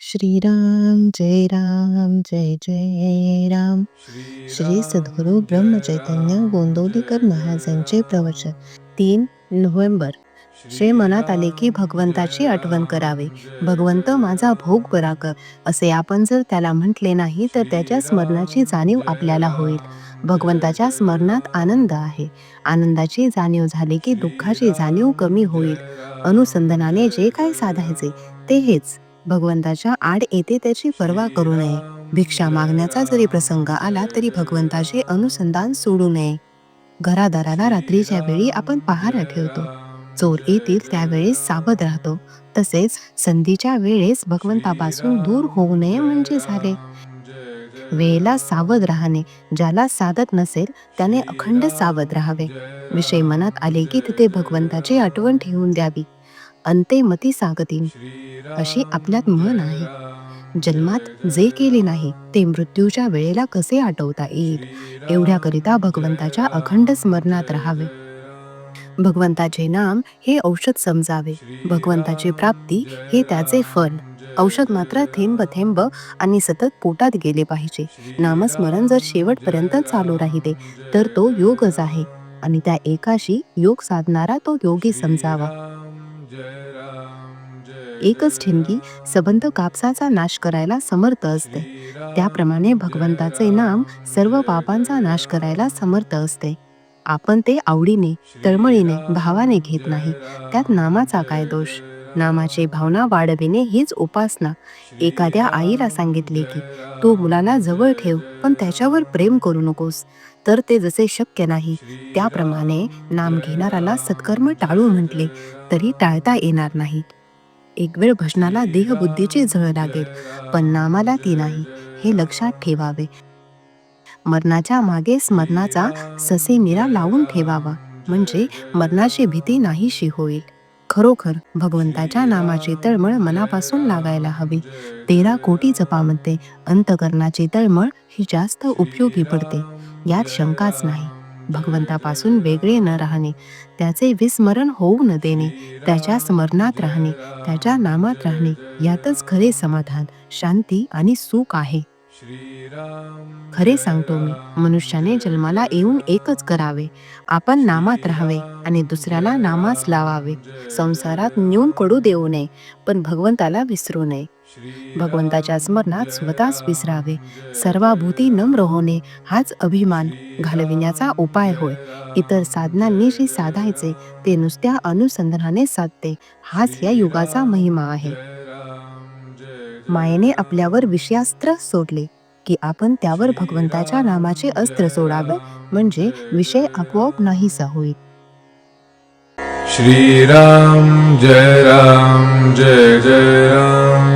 श्रीराम जय राम जय जय राम. श्री सद्गुरू ब्रह्मचैतन्य गोंदवलीकर महाराजांचे प्रवचन तीन नोव्हेंबर. श्री मनात आले की भगवंताची आठवण करावे. भगवंत माझा भोग बरा कर. असे आपण जर त्याला म्हटले नाही तर त्याच्या स्मरणाची जाणीव आपल्याला होईल. भगवंताच्या स्मरणात आनंद आहे. आनंदाची जाणीव झाली की दुःखाची जाणीव कमी होईल. अनुसंधानाने जे काय साधायचे ते हेच. भगवंताच्या आड येते त्याची पर्वा करू नये. भिक्षा मागण्याचा जरी प्रसंग आला तरी भगवंताचे अनुसंधान सोडू नये. घरादाराला रात्रीच्या वेळी आपण पहारा ठेवतो. चोर येतील त्यावेळेस सावध राहतो. तसेच संधीच्या वेळेस भगवंतापासून दूर होऊ नये म्हणजे झाले. वेळेला सावध राहणे ज्याला साधत नसेल त्याने अखंड सावध राहावे. विषय मनात आले की तिथे भगवंताची आठवण ठेवून द्यावी. अंते मती सागतीन. अशी आपल्यात म्हण आहे. जन्मात जे केले नाही ते मृत्यूच्या वेळेला कसे आठवता येईल? एवढ्याकरिता भगवंताच्या अखंड स्मरणात राहावे. भगवंताचे नाम हे औषध समजावे. भगवंताची प्राप्ती हे त्याचे फल. औषध मात्र थेंब थेंब आणि सतत पोटात गेले पाहिजे. नामस्मरण जर शेवटपर्यंत चालू राहिले तर तो योगच आहे. आणि त्या एकाशी योग साधणारा तो योगी समजावा. एकच ठिणगी सबंध कापसाचा नाश करायला समर्थ असते. त्याप्रमाणे भगवंताचे नाम सर्व पापांचा नाश करायला समर्थ असते. आपण ते आवडीने तळमळीने भावाने घेत नाही. त्यात नामाचा काय दोष? नामाचे भावना वाढविणे हीच उपासना. एखाद्या आईला सांगितले की तू मुलाला जवळ ठेव पण त्याच्यावर प्रेम करू नकोस. तर ते जसे शक्य नाही. त्याप्रमाणे नाम घेणाराला सत्कर्म टाळू म्हटले तरी टाळता येणार नाही. एक वेळ भजनाला देहबुद्धीची झळ लागेल पण नामाला ती नाही हे लक्षात ठेवावे. मरणाच्या मागे स्मरणाचा ससे मिरा लावून ठेवावा म्हणजे मरणाची भीती नाहीशी होईल. खरोखर भगवंताच्या नामाची तळमळ मनापासून लागायला हवी. तेरा कोटी जपामध्ये अंतकरणाची तळमळ ही जास्त उपयोगी पडते यात शंकाच नाही. भगवंतापासून वेगळे न राहणे. त्याचे विस्मरण होऊ न देणे. त्याच्या स्मरणात राहणे. त्याच्या नामात राहणे. यातच खरे समाधान शांती आणि सुख आहे. खरे सांगतो मी मनुष्याने जन्माला येऊन एकच करावे. आपण नामात राहावे आणि दुसऱ्याला नामास लावावे. संसारात न्यून पडू देऊ नये पण भगवंताला विसरू नये. भगवंताच्या स्मरणात स्वतःच विसरावे. सर्वाभूती नम्र होणे हाच अभिमान घालविण्याचा उपाय होय. इतर साधनांनी जे साधायचे ते नुसत्या अनुसंधानाने साधते. हाच या युगाचा महिमा आहे. मायेने आपल्यावर विषयास्त्र सोडले की आपण त्यावर भगवंताच्या नामाचे अस्त्र सोडावे म्हणजे विषय आपोआप नाहीसा होईल. श्रीराम जय राम जय जय राम.